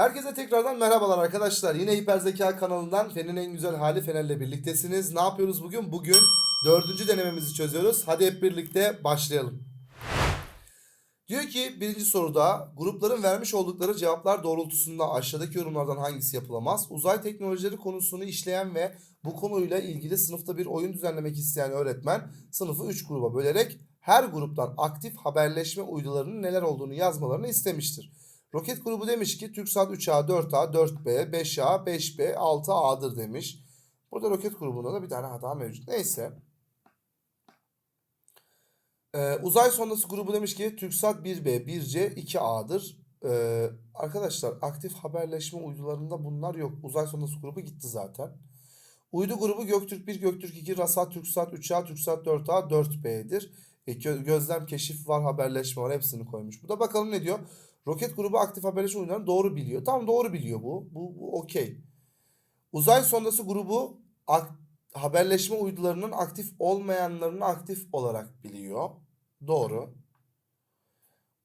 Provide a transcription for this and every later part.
Herkese tekrardan merhabalar arkadaşlar. Yine Hiperzeka kanalından Fen'in en güzel hali Fener'le birliktesiniz. Ne yapıyoruz bugün? Bugün dördüncü denememizi çözüyoruz. Hadi hep birlikte başlayalım. Diyor ki birinci soruda grupların vermiş oldukları cevaplar doğrultusunda aşağıdaki yorumlardan hangisi yapılamaz? Uzay teknolojileri konusunu işleyen ve bu konuyla ilgili sınıfta bir oyun düzenlemek isteyen öğretmen sınıfı 3 gruba bölerek her gruptan aktif haberleşme uydularının neler olduğunu yazmalarını istemiştir. Roket grubu demiş ki TürkSat 3A, 4A, 4B, 5A, 5B, 6A'dır demiş. Burada roket grubunda da bir tane hata mevcut. Neyse. Ee, uzay sondası grubu demiş ki TürkSat 1B, 1C, 2A'dır. Ee, arkadaşlar aktif haberleşme uydularında bunlar yok. Uzay sondası grubu gitti zaten. Uydu grubu Göktürk 1, Göktürk 2, Rasat, TürkSat 3A, TürkSat 4A, 4B'dir. E, gö- gözlem, keşif var, haberleşme var. Hepsini koymuş. Bu da bakalım ne diyor. Roket grubu aktif haberleşme oyunlarını doğru biliyor. Tam doğru biliyor bu. Bu, bu okey. Uzay sondası grubu haberleşme uydularının aktif olmayanlarını aktif olarak biliyor. Doğru.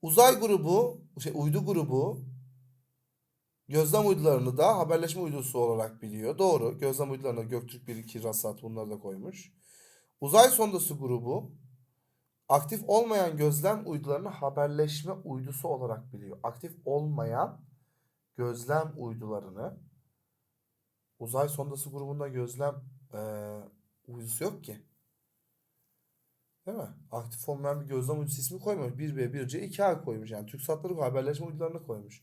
Uzay grubu, şey uydu grubu gözlem uydularını da haberleşme uydusu olarak biliyor. Doğru. Gözlem uydularına Göktürk 1, 2, Rasat bunları da koymuş. Uzay sondası grubu aktif olmayan gözlem uydularını haberleşme uydusu olarak biliyor. Aktif olmayan gözlem uydularını uzay sondası grubunda gözlem eee uydusu yok ki. Değil mi? Aktif olmayan bir gözlem uydusu ismi koymamış. 1B, 1C, 2A koymuş. Yani TürkSat'ları haberleşme uydularını koymuş.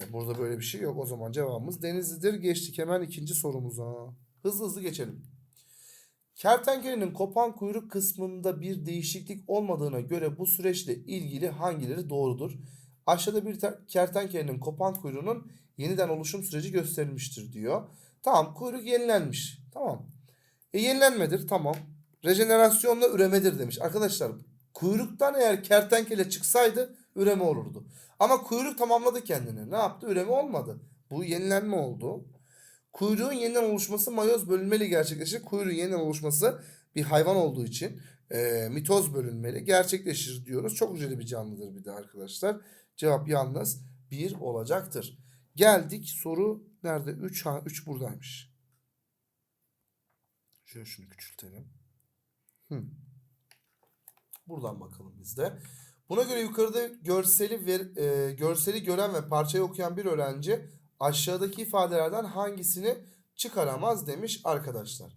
E burada böyle bir şey yok. O zaman cevabımız Denizli'dir. Geçtik hemen ikinci sorumuza. Hızlı hızlı geçelim. Kertenkelenin kopan kuyruk kısmında bir değişiklik olmadığına göre bu süreçle ilgili hangileri doğrudur? Aşağıda bir te- kertenkelenin kopan kuyruğunun yeniden oluşum süreci gösterilmiştir diyor. Tamam kuyruk yenilenmiş. Tamam. E yenilenmedir tamam. Rejenerasyonla üremedir demiş. Arkadaşlar kuyruktan eğer kertenkele çıksaydı üreme olurdu. Ama kuyruk tamamladı kendini. Ne yaptı? Üreme olmadı. Bu yenilenme oldu. Kuyruğun yeniden oluşması mayoz bölünmeli gerçekleşir. Kuyruğun yeniden oluşması bir hayvan olduğu için e, mitoz bölünmeli gerçekleşir diyoruz. Çok hücreli bir canlıdır bir de arkadaşlar. Cevap yalnız 1 olacaktır. Geldik soru nerede? 3 ha 3 buradaymış. Şöyle şunu küçültelim. Hı. Buradan bakalım biz de. Buna göre yukarıda görseli ver, e, görseli gören ve parçayı okuyan bir öğrenci aşağıdaki ifadelerden hangisini çıkaramaz demiş arkadaşlar.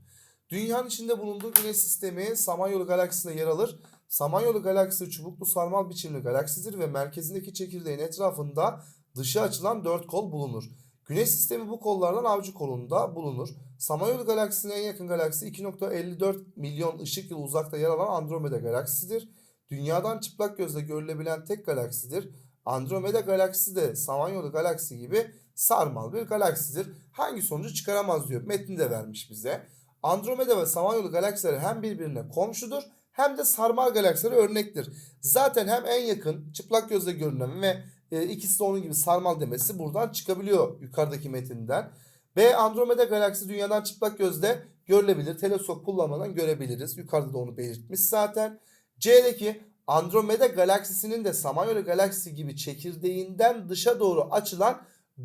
Dünyanın içinde bulunduğu güneş sistemi Samanyolu galaksisinde yer alır. Samanyolu galaksisi çubuklu sarmal biçimli galaksidir ve merkezindeki çekirdeğin etrafında dışa açılan dört kol bulunur. Güneş sistemi bu kollardan avcı kolunda bulunur. Samanyolu galaksisine en yakın galaksi 2.54 milyon ışık yılı uzakta yer alan Andromeda galaksisidir. Dünyadan çıplak gözle görülebilen tek galaksidir. Andromeda galaksisi de Samanyolu galaksi gibi sarmal bir galaksidir. Hangi sonucu çıkaramaz diyor. Metni de vermiş bize. Andromeda ve Samanyolu galaksileri hem birbirine komşudur hem de sarmal galaksilere örnektir. Zaten hem en yakın çıplak gözle görünen ve e, ikisi de onun gibi sarmal demesi buradan çıkabiliyor yukarıdaki metinden. B Andromeda galaksisi dünyadan çıplak gözle görülebilir. Teleskop kullanmadan görebiliriz. Yukarıda da onu belirtmiş zaten. C'deki Andromeda galaksisinin de Samanyolu galaksisi gibi çekirdeğinden dışa doğru açılan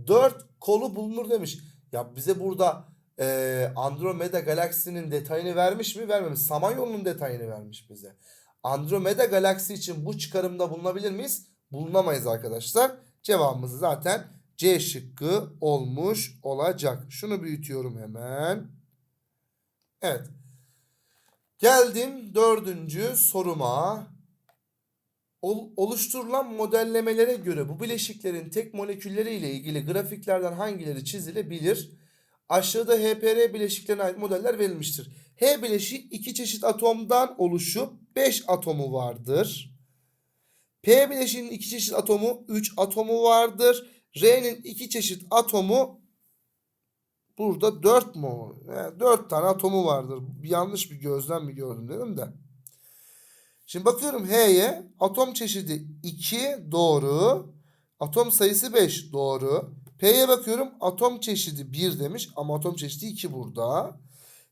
dört kolu bulunur demiş. Ya bize burada e, Andromeda galaksisinin detayını vermiş mi? Vermemiş. Samanyolu'nun detayını vermiş bize. Andromeda galaksisi için bu çıkarımda bulunabilir miyiz? Bulunamayız arkadaşlar. Cevabımız zaten C şıkkı olmuş olacak. Şunu büyütüyorum hemen. Evet. Geldim dördüncü soruma. Ol- oluşturulan modellemelere göre bu bileşiklerin tek molekülleri ile ilgili grafiklerden hangileri çizilebilir? Aşağıda HPR bileşiklerine ait modeller verilmiştir. H bileşiği iki çeşit atomdan oluşup 5 atomu vardır. P bileşiğinin iki çeşit atomu 3 atomu vardır. R'nin iki çeşit atomu burada 4 mu? 4 tane atomu vardır. Yanlış bir gözlem mi gördüm dedim de. Şimdi bakıyorum H'ye atom çeşidi 2 doğru. Atom sayısı 5 doğru. P'ye bakıyorum atom çeşidi 1 demiş ama atom çeşidi 2 burada.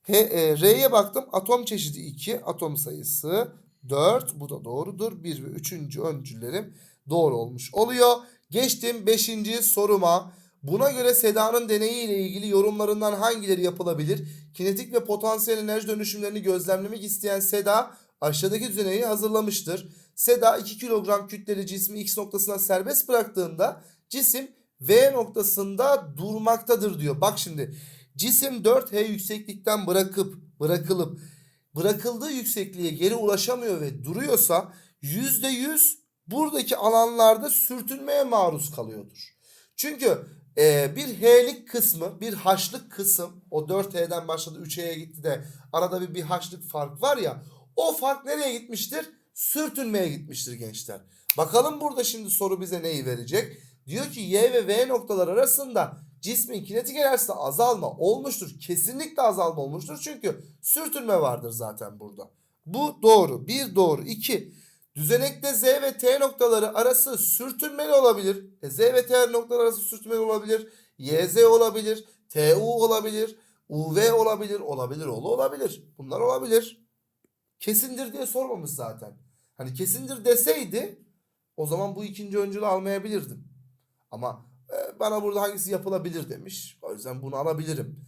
H, e, R'ye baktım atom çeşidi 2 atom sayısı 4 bu da doğrudur. 1 ve 3. öncüllerim doğru olmuş oluyor. Geçtim 5. soruma. Buna göre Seda'nın deneyi ile ilgili yorumlarından hangileri yapılabilir? Kinetik ve potansiyel enerji dönüşümlerini gözlemlemek isteyen Seda aşağıdaki düzeneyi hazırlamıştır. Seda 2 kilogram kütleli cismi X noktasına serbest bıraktığında cisim V noktasında durmaktadır diyor. Bak şimdi cisim 4H yükseklikten bırakıp bırakılıp bırakıldığı yüksekliğe geri ulaşamıyor ve duruyorsa %100 buradaki alanlarda sürtünmeye maruz kalıyordur. Çünkü e, bir H'lik kısmı bir H'lık kısım o 4H'den başladı 3H'ye gitti de arada bir bir H'lık fark var ya o fark nereye gitmiştir? Sürtünmeye gitmiştir gençler. Bakalım burada şimdi soru bize neyi verecek? Diyor ki Y ve V noktalar arasında cismin kinetik enerjisinde azalma olmuştur. Kesinlikle azalma olmuştur. Çünkü sürtünme vardır zaten burada. Bu doğru. Bir doğru. İki. Düzenekte Z ve T noktaları arası sürtünmeli olabilir. E, Z ve T noktaları arası sürtünmeli olabilir. YZ olabilir. TU olabilir. UV olabilir. Olabilir oğlu olabilir. Bunlar olabilir. Kesindir diye sormamış zaten. Hani kesindir deseydi o zaman bu ikinci öncülü almayabilirdim. Ama e, bana burada hangisi yapılabilir demiş. O yüzden bunu alabilirim.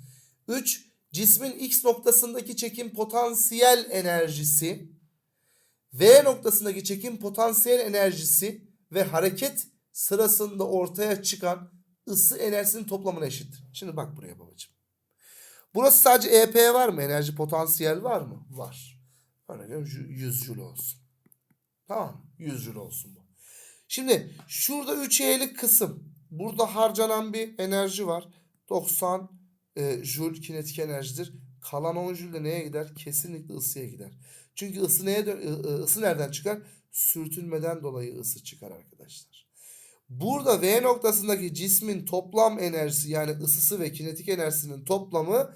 3. Cismin X noktasındaki çekim potansiyel enerjisi V noktasındaki çekim potansiyel enerjisi ve hareket sırasında ortaya çıkan ısı enerjisinin toplamına eşittir. Şimdi bak buraya babacığım. Burası sadece EP var mı? Enerji potansiyel var mı? Var. Örneğin veriyorum, ju- 100 joule olsun. Tamam mı? 100 joule olsun bu. Şimdi şurada 3E'lik kısım. Burada harcanan bir enerji var. 90 e, joule kinetik enerjidir. Kalan 10 joule de neye gider? Kesinlikle ısıya gider. Çünkü ısı neye ısı nereden çıkar? Sürtünmeden dolayı ısı çıkar arkadaşlar. Burada V noktasındaki cismin toplam enerjisi yani ısısı ve kinetik enerjisinin toplamı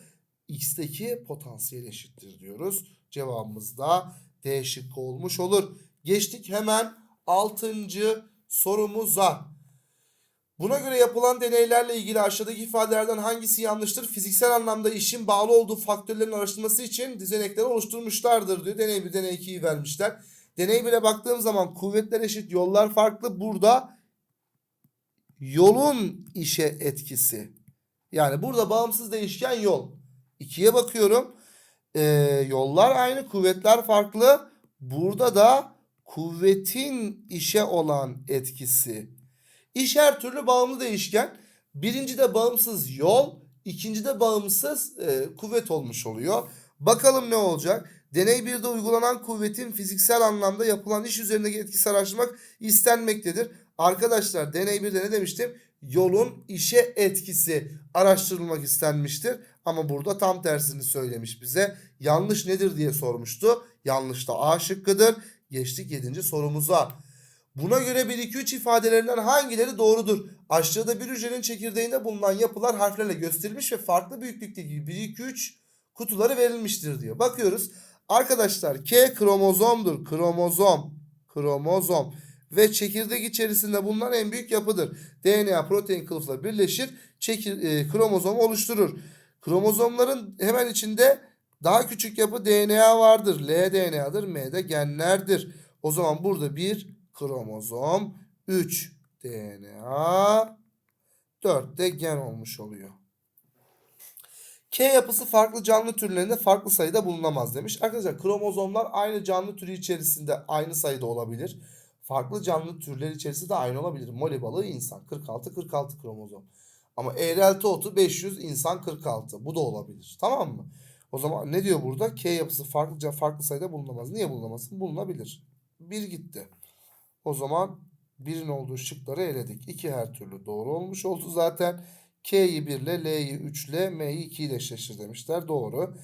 X'teki potansiyel eşittir diyoruz. Cevabımız da D şıkkı olmuş olur. Geçtik hemen 6. sorumuza. Buna göre yapılan deneylerle ilgili aşağıdaki ifadelerden hangisi yanlıştır? Fiziksel anlamda işin bağlı olduğu faktörlerin araştırılması için düzenekleri oluşturmuşlardır diyor. Deney 1, deney 2'yi vermişler. Deney 1'e baktığım zaman kuvvetler eşit, yollar farklı. Burada yolun işe etkisi. Yani burada bağımsız değişken yol. 2'ye bakıyorum. Ee, yollar aynı, kuvvetler farklı. Burada da kuvvetin işe olan etkisi. İş her türlü bağımlı değişken. Birincide bağımsız yol, ikincide bağımsız e, kuvvet olmuş oluyor. Bakalım ne olacak? Deney 1'de uygulanan kuvvetin fiziksel anlamda yapılan iş üzerindeki etkisi araştırmak istenmektedir. Arkadaşlar deney 1'de ne demiştim? Yolun işe etkisi araştırılmak istenmiştir. Ama burada tam tersini söylemiş bize. Yanlış nedir diye sormuştu. Yanlış da A şıkkıdır. Geçtik 7. sorumuza. Buna göre 1 2 3 ifadelerinden hangileri doğrudur? Aşağıda bir hücrenin çekirdeğinde bulunan yapılar harflerle gösterilmiş ve farklı büyüklükteki 1 2 3 kutuları verilmiştir diyor. Bakıyoruz. Arkadaşlar K kromozomdur. Kromozom. Kromozom. Ve çekirdek içerisinde bulunan en büyük yapıdır. DNA protein kılıfla birleşir. Çekir, e, kromozom oluşturur. Kromozomların hemen içinde daha küçük yapı DNA vardır. L DNA'dır. M de genlerdir. O zaman burada bir kromozom, 3 DNA, 4 de gen olmuş oluyor. K yapısı farklı canlı türlerinde farklı sayıda bulunamaz demiş. Arkadaşlar kromozomlar aynı canlı türü içerisinde aynı sayıda olabilir. Farklı canlı türler içerisinde de aynı olabilir. Moli balığı insan 46 46 kromozom. Ama eğrelti otu 500 insan 46. Bu da olabilir. Tamam mı? O zaman ne diyor burada? K yapısı farklı farklı sayıda bulunamaz. Niye bulunamasın? Bulunabilir. Bir gitti. O zaman birin olduğu şıkları eledik. 2 her türlü doğru olmuş oldu zaten. K'yi 1 ile, L'yi 3 ile, M'yi 2 ile eşleştir demişler. Doğru.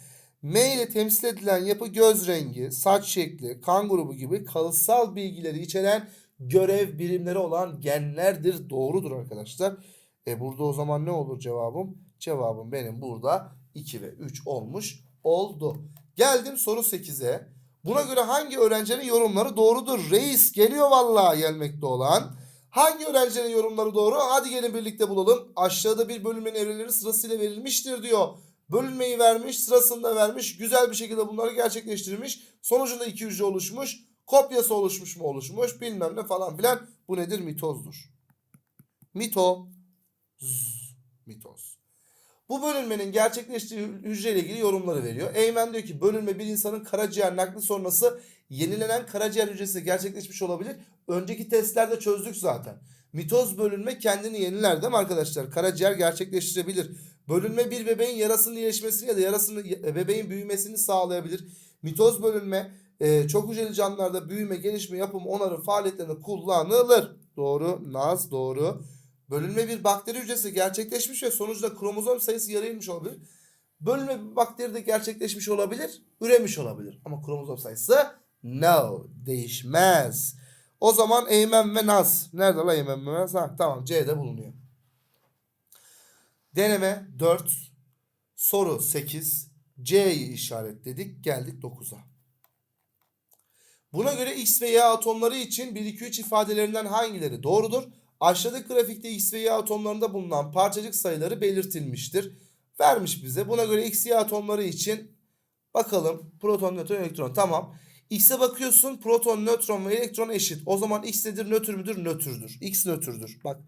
M ile temsil edilen yapı göz rengi, saç şekli, kan grubu gibi kalıtsal bilgileri içeren görev birimleri olan genlerdir. Doğrudur arkadaşlar. E burada o zaman ne olur cevabım? Cevabım benim burada 2 ve 3 olmuş oldu. Geldim soru 8'e. Buna göre hangi öğrencinin yorumları doğrudur? Reis geliyor vallahi gelmekte olan. Hangi öğrencinin yorumları doğru? Hadi gelin birlikte bulalım. Aşağıda bir bölümün evreleri sırasıyla verilmiştir diyor. Bölünmeyi vermiş, sırasında vermiş. Güzel bir şekilde bunları gerçekleştirmiş. Sonucunda iki hücre oluşmuş. Kopyası oluşmuş mu oluşmuş bilmem ne falan filan. Bu nedir? Mitozdur. Mito. Mitoz. Bu bölünmenin gerçekleştiği hücreyle ilgili yorumları veriyor. Eymen diyor ki bölünme bir insanın karaciğer nakli sonrası yenilenen karaciğer hücresi gerçekleşmiş olabilir. Önceki testlerde çözdük zaten. Mitoz bölünme kendini yeniler değil mi arkadaşlar? Karaciğer gerçekleştirebilir. Bölünme bir bebeğin yarasının iyileşmesini ya da yarasını bebeğin büyümesini sağlayabilir. Mitoz bölünme e, çok hücreli canlılarda büyüme, gelişme, yapım, onarım faaliyetlerinde kullanılır. Doğru. Naz doğru. Bölünme bir bakteri hücresi gerçekleşmiş ve sonuçta kromozom sayısı yarıymış olabilir. Bölünme bir bakteri de gerçekleşmiş olabilir, üremiş olabilir. Ama kromozom sayısı no, değişmez. O zaman Eymen ve Naz. Nerede la Eymen ve Naz? Ha, tamam C'de bulunuyor. Deneme 4, soru 8, C'yi işaretledik. Geldik 9'a. Buna göre X ve Y atomları için 1, 2, 3 ifadelerinden hangileri doğrudur? Aşağıdaki grafikte X ve Y atomlarında bulunan parçacık sayıları belirtilmiştir. Vermiş bize. Buna göre X, Y atomları için bakalım. Proton, nötron, elektron. Tamam. X'e bakıyorsun. Proton, nötron ve elektron eşit. O zaman X nedir? Nötr müdür? Nötrdür. X nötrdür. Bak.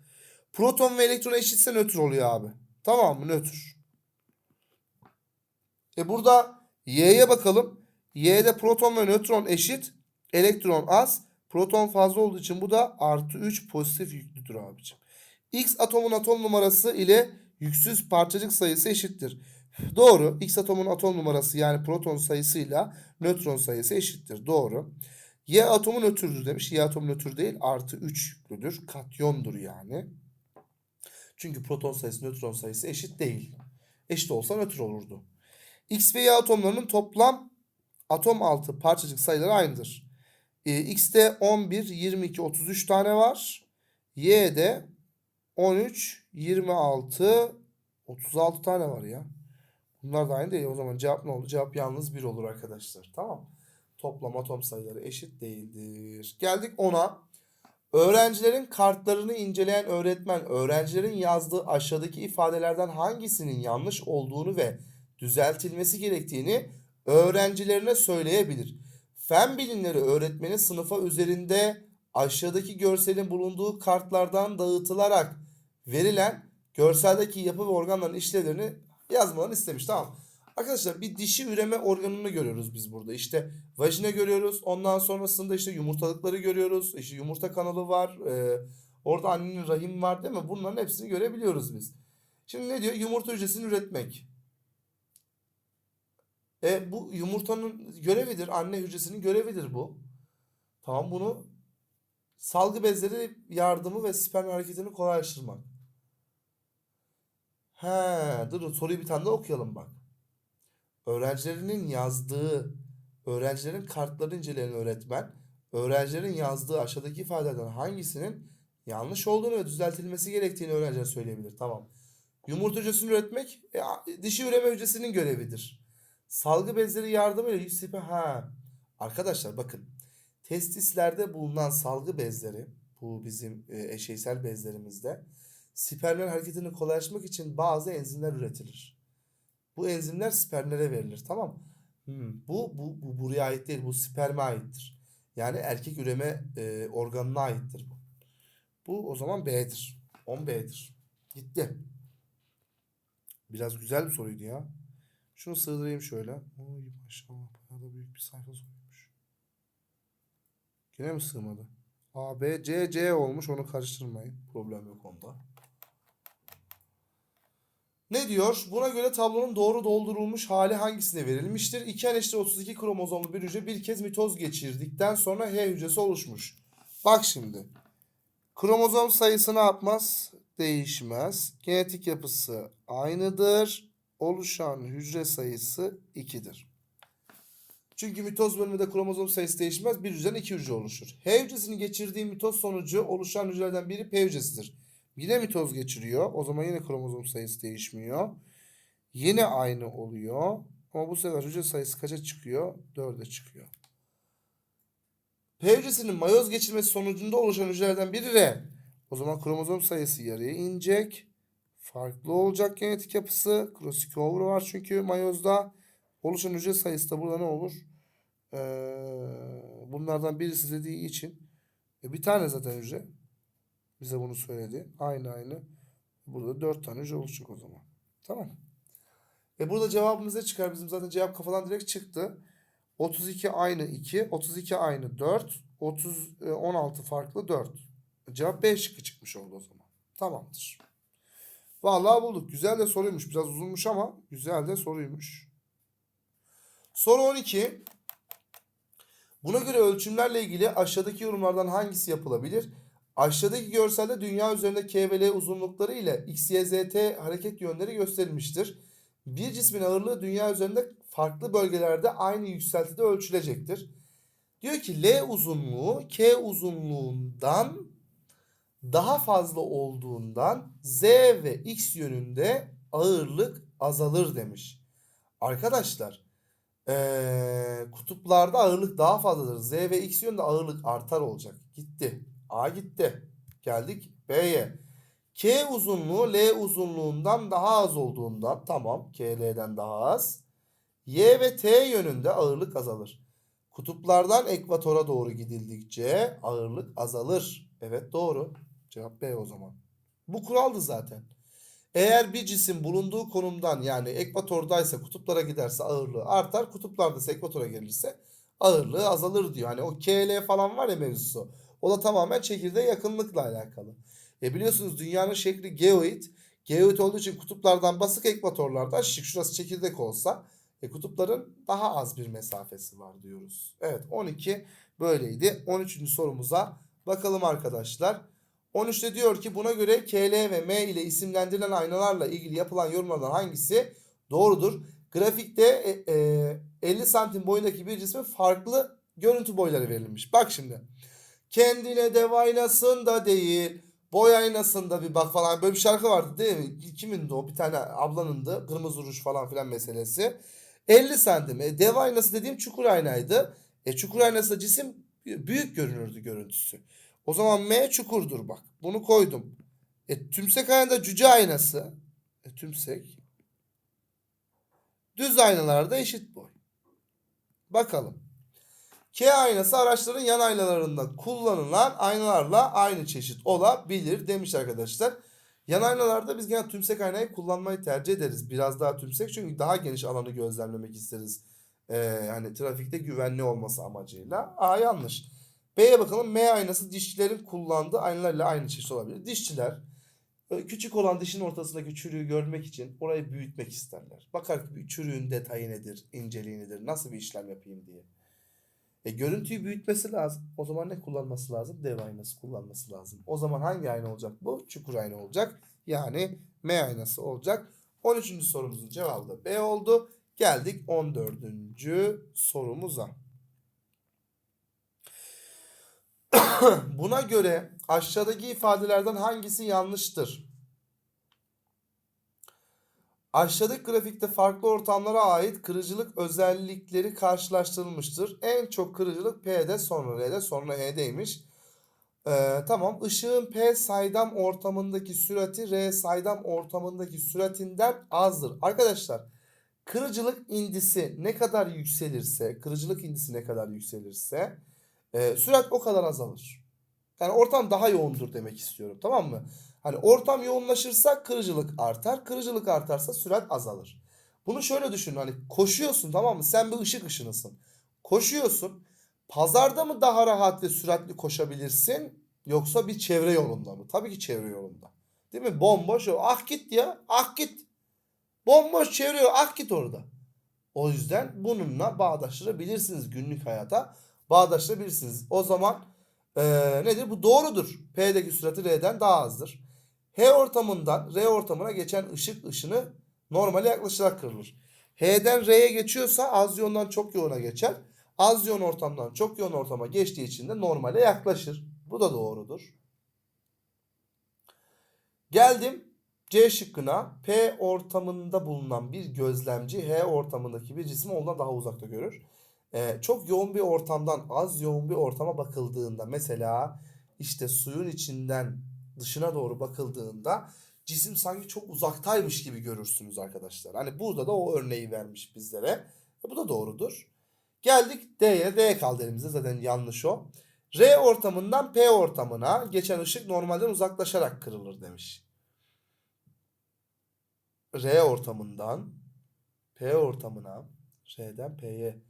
Proton ve elektron eşitse nötr oluyor abi. Tamam mı? Nötr. E burada Y'ye bakalım. Y'de proton ve nötron eşit. Elektron az. Proton fazla olduğu için bu da artı 3 pozitif yüklüdür abicim. X atomun atom numarası ile yüksüz parçacık sayısı eşittir. Doğru. X atomun atom numarası yani proton sayısıyla nötron sayısı eşittir. Doğru. Y atomu nötrdür demiş. Y atomu nötr değil artı 3 yüklüdür. Katyondur yani. Çünkü proton sayısı nötron sayısı eşit değil. Eşit olsa nötr olurdu. X ve Y atomlarının toplam atom altı parçacık sayıları aynıdır. E, X'te 11, 22, 33 tane var. Y'de 13, 26, 36 tane var ya. Bunlar da aynı değil. O zaman cevap ne oldu? Cevap yalnız 1 olur arkadaşlar. Tamam. Toplam atom sayıları eşit değildir. Geldik 10'a. Öğrencilerin kartlarını inceleyen öğretmen öğrencilerin yazdığı aşağıdaki ifadelerden hangisinin yanlış olduğunu ve düzeltilmesi gerektiğini öğrencilerine söyleyebilir. Fen bilimleri öğretmeni sınıfa üzerinde aşağıdaki görselin bulunduğu kartlardan dağıtılarak verilen görseldeki yapı ve organların işlevlerini yazmalarını istemiş. Tamam. Arkadaşlar bir dişi üreme organını görüyoruz biz burada. İşte vajina görüyoruz. Ondan sonrasında işte yumurtalıkları görüyoruz. İşte yumurta kanalı var. Ee, orada annenin rahim var değil mi? Bunların hepsini görebiliyoruz biz. Şimdi ne diyor? Yumurta hücresini üretmek. E bu yumurtanın görevidir. Anne hücresinin görevidir bu. Tamam bunu salgı bezleri yardımı ve sperm hareketini kolaylaştırmak. He, dur soruyu bir tane daha okuyalım bak. Öğrencilerinin yazdığı, öğrencilerin kartlarını inceleyen öğretmen, öğrencilerin yazdığı aşağıdaki ifadelerden hangisinin yanlış olduğunu ve düzeltilmesi gerektiğini öğrenciler söyleyebilir. Tamam. Yumurta hücresini üretmek e, dişi üreme hücresinin görevidir. Salgı bezleri yardımıyla yüksek ha. Arkadaşlar bakın. Testislerde bulunan salgı bezleri bu bizim e, eşeysel bezlerimizde spermlerin hareketini kolaylaştırmak için bazı enzimler üretilir. Bu enzimler spermlere verilir. Tamam mı? Hmm, bu, bu, bu buraya ait değil. Bu sperme aittir. Yani erkek üreme e, organına aittir bu. Bu o zaman B'dir. 10B'dir. Gitti. Biraz güzel bir soruydu ya. Şunu sığdırayım şöyle. Oy maşallah bayağı da büyük bir sayfa soruymuş. Yine mi sığmadı? A, B, C, C olmuş. Onu karıştırmayın. Problem yok onda. Ne diyor? Buna göre tablonun doğru doldurulmuş hali hangisine verilmiştir? 2 n eşittir 32 kromozomlu bir hücre bir kez mitoz geçirdikten sonra H hücresi oluşmuş. Bak şimdi. Kromozom sayısı ne yapmaz? Değişmez. Genetik yapısı aynıdır. Oluşan hücre sayısı 2'dir. Çünkü mitoz bölümünde kromozom sayısı değişmez. Bir hücreden iki hücre oluşur. H hücresini geçirdiği mitoz sonucu oluşan hücrelerden biri P hücresidir. Yine mitoz geçiriyor. O zaman yine kromozom sayısı değişmiyor. Yine aynı oluyor. Ama bu sefer hücre sayısı kaça çıkıyor? 4'e çıkıyor. P hücresinin mayoz geçirmesi sonucunda oluşan hücrelerden biri R. O zaman kromozom sayısı yarıya inecek. Farklı olacak genetik yapısı. Cross over var çünkü mayozda. Oluşan hücre sayısı da burada ne olur? Ee, bunlardan birisi dediği için. E bir tane zaten hücre. Bize bunu söyledi. Aynı aynı. Burada 4 tane hücre oluşacak o zaman. Tamam. E burada cevabımız ne çıkar? Bizim zaten cevap kafadan direkt çıktı. 32 aynı 2, 32 aynı 4, 30, e, 16 farklı 4. Cevap B şıkkı çıkmış oldu o zaman. Tamamdır. Vallahi bulduk. Güzel de soruymuş. Biraz uzunmuş ama güzel de soruymuş. Soru 12. Buna göre ölçümlerle ilgili aşağıdaki yorumlardan hangisi yapılabilir? Aşağıdaki görselde dünya üzerinde K uzunlukları ile X, hareket yönleri gösterilmiştir. Bir cismin ağırlığı dünya üzerinde farklı bölgelerde aynı yükseltide ölçülecektir. Diyor ki L uzunluğu K uzunluğundan daha fazla olduğundan Z ve X yönünde ağırlık azalır demiş. Arkadaşlar ee, kutuplarda ağırlık daha fazladır. Z ve X yönünde ağırlık artar olacak. Gitti. A gitti. Geldik B'ye. K uzunluğu L uzunluğundan daha az olduğundan tamam K L'den daha az. Y ve T yönünde ağırlık azalır. Kutuplardan ekvatora doğru gidildikçe ağırlık azalır. Evet doğru. Cevap B o zaman. Bu kuraldı zaten. Eğer bir cisim bulunduğu konumdan yani ekvatordaysa kutuplara giderse ağırlığı artar. Kutuplarda ise ekvatora gelirse ağırlığı azalır diyor. Hani o KL falan var ya mevzusu. O da tamamen çekirdeğe yakınlıkla alakalı. E biliyorsunuz dünyanın şekli geoid. Geoid olduğu için kutuplardan basık ekvatorlardan şık şurası çekirdek olsa e, kutupların daha az bir mesafesi var diyoruz. Evet 12 böyleydi. 13. sorumuza bakalım arkadaşlar. 13'te diyor ki buna göre KL ve M ile isimlendirilen aynalarla ilgili yapılan yorumlardan hangisi doğrudur? Grafikte e, e, 50 santim boyundaki bir cismin farklı görüntü boyları verilmiş. Bak şimdi. Kendine dev aynasında değil. Boy aynasında bir bak falan böyle bir şarkı vardı değil mi? Kimin de o? Bir tane ablanın da kırmızı ruj falan filan meselesi. 50 santim. E, dev aynası dediğim çukur aynaydı. E, çukur aynasında cisim büyük görünürdü görüntüsü. O zaman M çukurdur bak. Bunu koydum. E, tümsek aynada cüce aynası. E, tümsek. Düz aynalarda eşit boy. Bakalım. K aynası araçların yan aynalarında kullanılan aynalarla aynı çeşit olabilir demiş arkadaşlar. Yan aynalarda biz genelde tümsek aynayı kullanmayı tercih ederiz. Biraz daha tümsek çünkü daha geniş alanı gözlemlemek isteriz. Ee, hani trafikte güvenli olması amacıyla. A yanlış. B'ye bakalım. M aynası dişçilerin kullandığı aynalarla aynı çeşit olabilir. Dişçiler e, küçük olan dişin ortasındaki çürüğü görmek için orayı büyütmek isterler. Bakar ki çürüğün detayı nedir, inceliği nedir, nasıl bir işlem yapayım diye. E, görüntüyü büyütmesi lazım. O zaman ne kullanması lazım? Dev aynası kullanması lazım. O zaman hangi ayna olacak bu? Çukur ayna olacak. Yani M aynası olacak. 13. sorumuzun cevabı da B oldu. Geldik 14. sorumuza. Buna göre aşağıdaki ifadelerden hangisi yanlıştır? Aşağıdaki grafikte farklı ortamlara ait kırıcılık özellikleri karşılaştırılmıştır. En çok kırıcılık P'de sonra R'de sonra E'deymiş. Ee, tamam ışığın P saydam ortamındaki sürati R saydam ortamındaki süratinden azdır. Arkadaşlar kırıcılık indisi ne kadar yükselirse kırıcılık indisi ne kadar yükselirse e, sürat o kadar azalır. Yani ortam daha yoğundur demek istiyorum tamam mı? Hani ortam yoğunlaşırsa kırıcılık artar. Kırıcılık artarsa sürat azalır. Bunu şöyle düşün hani koşuyorsun tamam mı? Sen bir ışık ışınısın. Koşuyorsun. Pazarda mı daha rahat ve süratli koşabilirsin yoksa bir çevre yolunda mı? Tabii ki çevre yolunda. Değil mi? Bomboş o. Ah git ya. Ah git. Bomboş çevre yolu. Ah git orada. O yüzden bununla bağdaştırabilirsiniz günlük hayata. Bağdaştırabilirsiniz. O zaman ee, nedir? Bu doğrudur. P'deki sürati R'den daha azdır. H ortamından R ortamına geçen ışık ışını normale yaklaşarak kırılır. H'den R'ye geçiyorsa az yoğundan çok yoğuna geçer. Az yoğun ortamdan çok yoğun ortama geçtiği için de normale yaklaşır. Bu da doğrudur. Geldim C şıkkına. P ortamında bulunan bir gözlemci H ortamındaki bir cismi ondan daha uzakta görür. Ee, çok yoğun bir ortamdan az yoğun bir ortama bakıldığında mesela işte suyun içinden dışına doğru bakıldığında cisim sanki çok uzaktaymış gibi görürsünüz arkadaşlar. Hani burada da o örneği vermiş bizlere. E, bu da doğrudur. Geldik D'ye. D kaldı elimizde zaten yanlış o. R ortamından P ortamına geçen ışık normalden uzaklaşarak kırılır demiş. R ortamından P ortamına R'den P'ye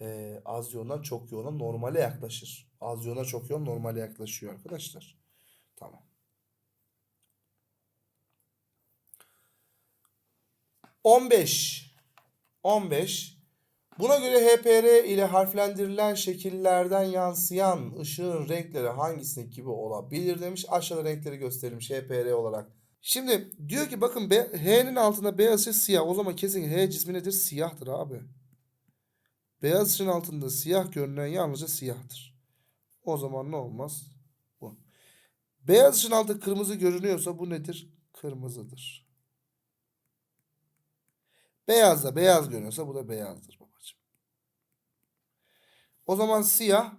e, az yoğundan çok yoğuna normale yaklaşır. Az yoğuna çok yoğun normale yaklaşıyor arkadaşlar. Tamam. 15. 15. Buna göre HPR ile harflendirilen şekillerden yansıyan ışığın renkleri hangisinin gibi olabilir demiş. Aşağıda renkleri gösterilmiş HPR olarak. Şimdi diyor ki bakın H'nin altında beyaz ışık siyah. O zaman kesin H cismi nedir? Siyahtır abi. Beyaz ışığın altında siyah görünen yalnızca siyahtır. O zaman ne olmaz? Bu. Beyaz ışığın altında kırmızı görünüyorsa bu nedir? Kırmızıdır. Beyaz da beyaz görünüyorsa bu da beyazdır babacığım. O zaman siyah,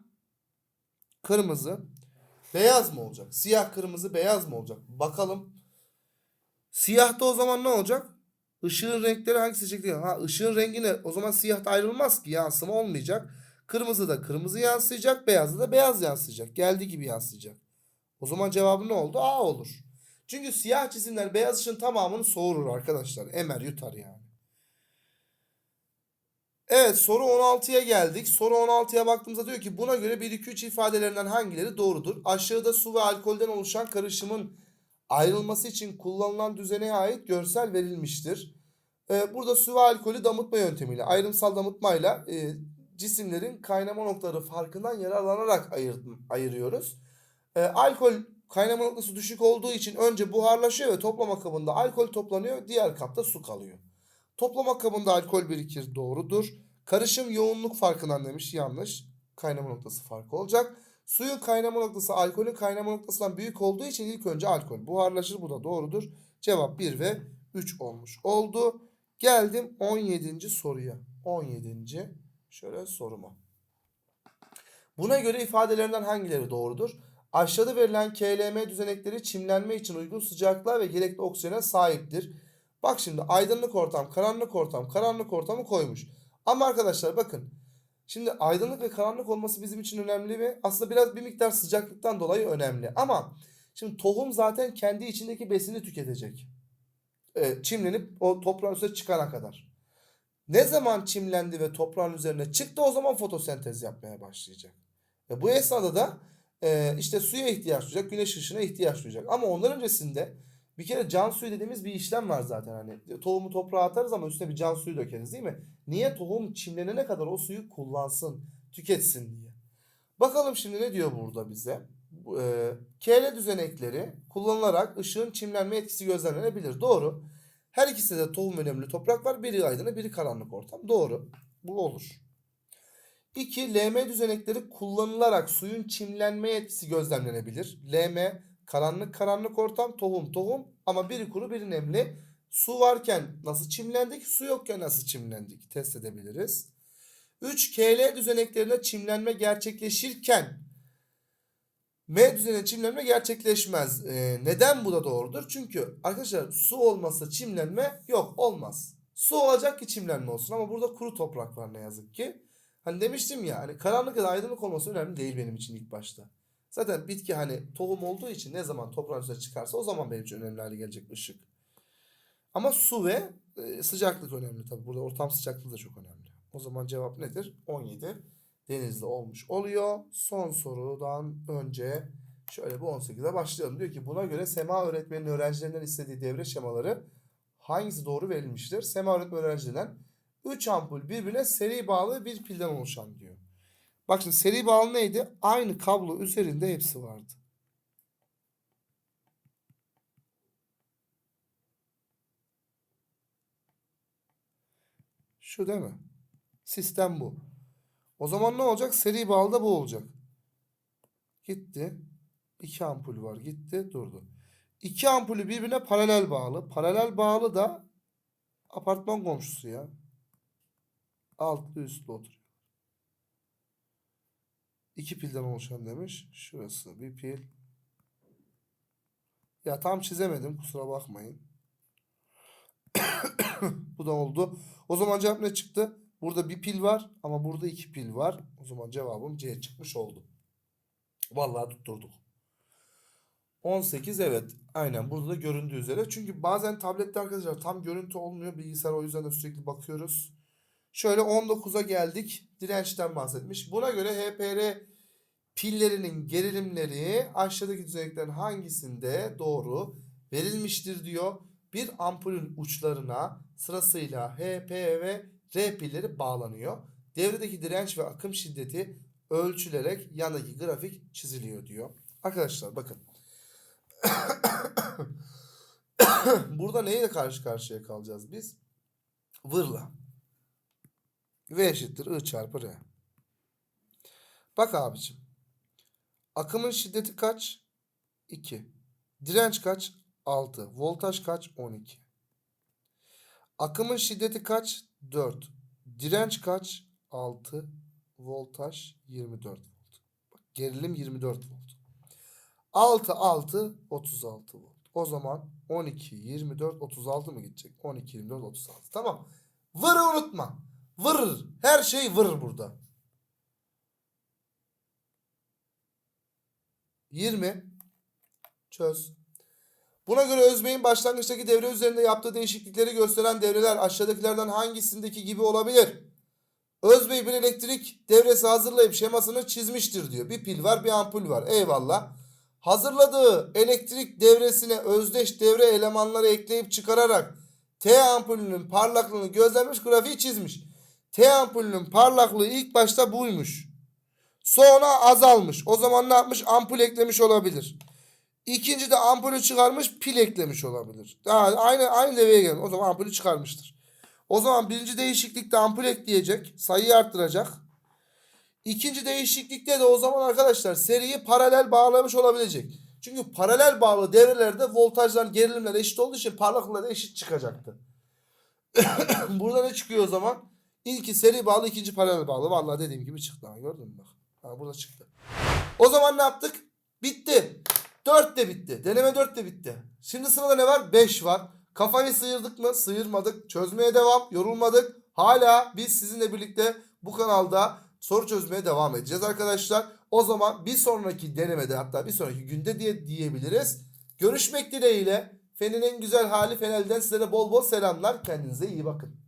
kırmızı, beyaz mı olacak? Siyah, kırmızı, beyaz mı olacak? Bakalım. Siyahta o zaman ne olacak? Işığın renkleri hangisi seçecek diyor. Ha ışığın rengi ne? O zaman siyahta ayrılmaz ki yansıma olmayacak. Kırmızı da kırmızı yansıyacak, beyazda da beyaz yansıyacak. Geldiği gibi yansıyacak. O zaman cevabı ne oldu? A olur. Çünkü siyah cisimler beyaz ışığın tamamını soğurur arkadaşlar. Emer yutar yani. Evet soru 16'ya geldik. Soru 16'ya baktığımızda diyor ki buna göre 1 2 3 ifadelerinden hangileri doğrudur? Aşağıda su ve alkolden oluşan karışımın ayrılması için kullanılan düzene ait görsel verilmiştir. Ee, burada su ve alkolü damıtma yöntemiyle, ayrımsal damıtmayla e, cisimlerin kaynama noktaları farkından yararlanarak ayır, ayırıyoruz. Ee, alkol kaynama noktası düşük olduğu için önce buharlaşıyor ve toplama kabında alkol toplanıyor, diğer kapta su kalıyor. Toplama kabında alkol birikir doğrudur. Karışım yoğunluk farkından demiş yanlış. Kaynama noktası farkı olacak. Suyun kaynama noktası alkolün kaynama noktasından büyük olduğu için ilk önce alkol buharlaşır. Bu da doğrudur. Cevap 1 ve 3 olmuş oldu. Geldim 17. soruya. 17. şöyle soruma. Buna göre ifadelerinden hangileri doğrudur? Aşağıda verilen KLM düzenekleri çimlenme için uygun sıcaklığa ve gerekli oksijene sahiptir. Bak şimdi aydınlık ortam, karanlık ortam, karanlık ortamı koymuş. Ama arkadaşlar bakın. Şimdi aydınlık ve karanlık olması bizim için önemli mi? Aslında biraz bir miktar sıcaklıktan dolayı önemli. Ama şimdi tohum zaten kendi içindeki besini tüketecek. Ee, çimlenip o toprağın üstüne çıkana kadar. Ne zaman çimlendi ve toprağın üzerine çıktı o zaman fotosentez yapmaya başlayacak. Ve bu esnada da e, işte suya ihtiyaç duyacak, güneş ışığına ihtiyaç duyacak. Ama ondan öncesinde bir kere can suyu dediğimiz bir işlem var zaten hani. Tohumu toprağa atarız ama üstüne bir can suyu dökeriz değil mi? Niye? Tohum çimlenene kadar o suyu kullansın, tüketsin diye. Bakalım şimdi ne diyor burada bize? E, KL düzenekleri kullanılarak ışığın çimlenme etkisi gözlemlenebilir. Doğru. Her ikisi de tohum önemli toprak var. Biri aydınlık, biri karanlık ortam. Doğru. Bu olur. 2. LM düzenekleri kullanılarak suyun çimlenme etkisi gözlemlenebilir. LM karanlık karanlık ortam tohum tohum ama biri kuru biri nemli. Su varken nasıl çimlendik su yokken nasıl çimlendik test edebiliriz. 3. KL düzeneklerinde çimlenme gerçekleşirken M düzeninde çimlenme gerçekleşmez. Ee, neden bu da doğrudur? Çünkü arkadaşlar su olmasa çimlenme yok olmaz. Su olacak ki çimlenme olsun ama burada kuru toprak var ne yazık ki. Hani demiştim ya hani karanlık ya da aydınlık olması önemli değil benim için ilk başta. Zaten bitki hani tohum olduğu için ne zaman toprağın üstüne çıkarsa o zaman benim için önemli hale gelecek ışık. Ama su ve e, sıcaklık önemli tabi. Burada ortam sıcaklığı da çok önemli. O zaman cevap nedir? 17 denizli olmuş oluyor. Son sorudan önce şöyle bu 18'e başlayalım. Diyor ki buna göre Sema öğretmenin öğrencilerinden istediği devre şemaları hangisi doğru verilmiştir? Sema öğretmen öğrencilerinden 3 ampul birbirine seri bağlı bir pilden oluşan diyor. Bak şimdi seri bağlı neydi? Aynı kablo üzerinde hepsi vardı. Şu değil mi? Sistem bu. O zaman ne olacak? Seri bağlı da bu olacak. Gitti. İki ampul var. Gitti. Durdu. İki ampulü birbirine paralel bağlı. Paralel bağlı da apartman komşusu ya. Altlı üstlü oturuyor. İki pilden oluşan demiş. Şurası bir pil. Ya tam çizemedim kusura bakmayın. Bu da oldu. O zaman cevap ne çıktı? Burada bir pil var ama burada iki pil var. O zaman cevabım C çıkmış oldu. Vallahi tutturduk. 18 evet. Aynen burada da göründüğü üzere. Çünkü bazen tablette arkadaşlar tam görüntü olmuyor. Bilgisayar o yüzden de sürekli bakıyoruz. Şöyle 19'a geldik. Dirençten bahsetmiş. Buna göre HPR pillerinin gerilimleri aşağıdaki düzeneklerin hangisinde doğru verilmiştir diyor. Bir ampulün uçlarına sırasıyla HP ve R pilleri bağlanıyor. Devredeki direnç ve akım şiddeti ölçülerek yandaki grafik çiziliyor diyor. Arkadaşlar bakın. Burada neyle karşı karşıya kalacağız biz? Vırla. V eşittir I çarpı R. Bak abicim. Akımın şiddeti kaç? 2. Direnç kaç? 6. Voltaj kaç? 12. Akımın şiddeti kaç? 4. Direnç kaç? 6. Voltaj 24 volt. Bak, gerilim 24 volt. 6 6 36 volt. O zaman 12 24 36 mı gidecek? 12 24 36. Tamam. Vırı unutma. Vır. Her şey vır burada. 20 çöz. Buna göre Özbey'in başlangıçtaki devre üzerinde yaptığı değişiklikleri gösteren devreler aşağıdakilerden hangisindeki gibi olabilir? Özbey bir elektrik devresi hazırlayıp şemasını çizmiştir diyor. Bir pil var bir ampul var. Eyvallah. Hazırladığı elektrik devresine özdeş devre elemanları ekleyip çıkararak T ampulünün parlaklığını gözlemiş grafiği çizmiş. T ampulünün parlaklığı ilk başta buymuş. Sonra azalmış. O zaman ne yapmış? Ampul eklemiş olabilir. İkinci de ampulü çıkarmış pil eklemiş olabilir. Daha aynı aynı devreye gelmiş. O zaman ampulü çıkarmıştır. O zaman birinci değişiklikte ampul ekleyecek. Sayıyı arttıracak. İkinci değişiklikte de o zaman arkadaşlar seriyi paralel bağlamış olabilecek. Çünkü paralel bağlı devrelerde voltajlar gerilimler eşit olduğu için parlaklıkları eşit çıkacaktı. Burada ne çıkıyor o zaman? İlki seri bağlı ikinci paralel bağlı. Vallahi dediğim gibi çıktı. Gördün mü bak. Ha, burada çıktı. O zaman ne yaptık? Bitti. 4 de bitti. Deneme 4 de bitti. Şimdi sırada ne var? 5 var. Kafayı sıyırdık mı? Sıyırmadık. Çözmeye devam. Yorulmadık. Hala biz sizinle birlikte bu kanalda soru çözmeye devam edeceğiz arkadaşlar. O zaman bir sonraki denemede hatta bir sonraki günde diye diyebiliriz. Görüşmek dileğiyle. Fenin en güzel hali Fenel'den size de bol bol selamlar. Kendinize iyi bakın.